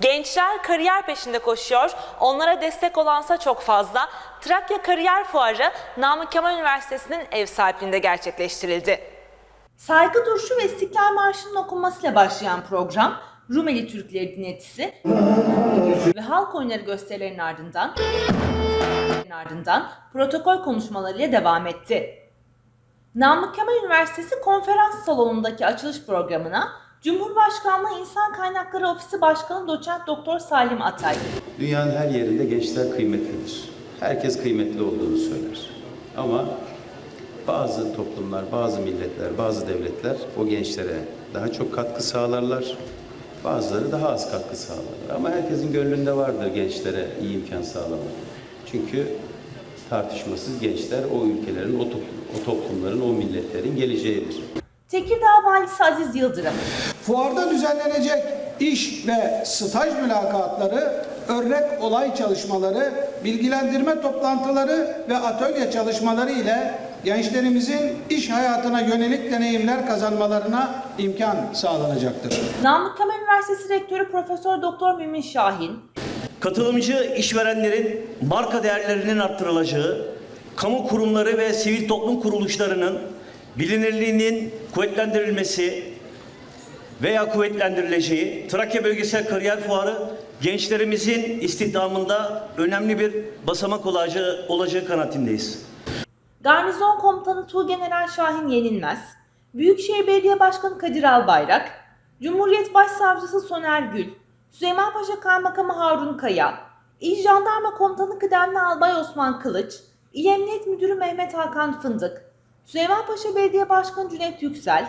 Gençler kariyer peşinde koşuyor, onlara destek olansa çok fazla. Trakya Kariyer Fuarı Namık Kemal Üniversitesi'nin ev sahipliğinde gerçekleştirildi. Saygı duruşu ve İstiklal Marşı'nın okunmasıyla başlayan program, Rumeli Türkleri dinletisi ve halk oyunları gösterilerinin ardından ardından protokol konuşmalarıyla devam etti. Namık Kemal Üniversitesi konferans salonundaki açılış programına Cumhurbaşkanlığı İnsan Kaynakları Ofisi Başkanı Doçent Doktor Salim Atay, Dünyanın her yerinde gençler kıymetlidir. Herkes kıymetli olduğunu söyler. Ama bazı toplumlar, bazı milletler, bazı devletler o gençlere daha çok katkı sağlarlar. Bazıları daha az katkı sağlarlar. Ama herkesin gönlünde vardır gençlere iyi imkan sağlamak. Çünkü tartışmasız gençler o ülkelerin, o, toplum, o toplumların, o milletlerin geleceğidir. Tekirdağ Valisi Aziz Yıldırım, Fuarda düzenlenecek iş ve staj mülakatları, örnek olay çalışmaları, bilgilendirme toplantıları ve atölye çalışmaları ile gençlerimizin iş hayatına yönelik deneyimler kazanmalarına imkan sağlanacaktır. Namık Kemal Üniversitesi Rektörü Profesör Doktor Mümin Şahin, Katılımcı işverenlerin marka değerlerinin arttırılacağı, kamu kurumları ve sivil toplum kuruluşlarının bilinirliğinin kuvvetlendirilmesi veya kuvvetlendirileceği Trakya Bölgesel Kariyer Fuarı gençlerimizin istihdamında önemli bir basamak olacağı, olacağı kanaatindeyiz. Garnizon Komutanı Tuğgeneral Şahin Yenilmez, Büyükşehir Belediye Başkanı Kadir Albayrak, Cumhuriyet Başsavcısı Soner Gül, Süleymanpaşa Kaymakamı Harun Kaya, İl Jandarma Komutanı Kıdemli Albay Osman Kılıç, İl Emniyet Müdürü Mehmet Hakan Fındık, Süleymanpaşa Belediye Başkanı Cüneyt Yüksel,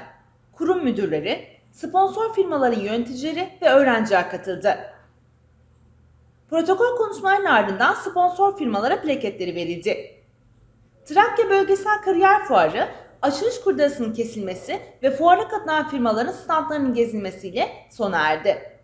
kurum müdürleri, sponsor firmaların yöneticileri ve öğrenciler katıldı. Protokol konuşmalarının ardından sponsor firmalara plaketleri verildi. Trakya Bölgesel Kariyer Fuarı, açılış kurdasının kesilmesi ve fuara katılan firmaların standlarının gezilmesiyle sona erdi.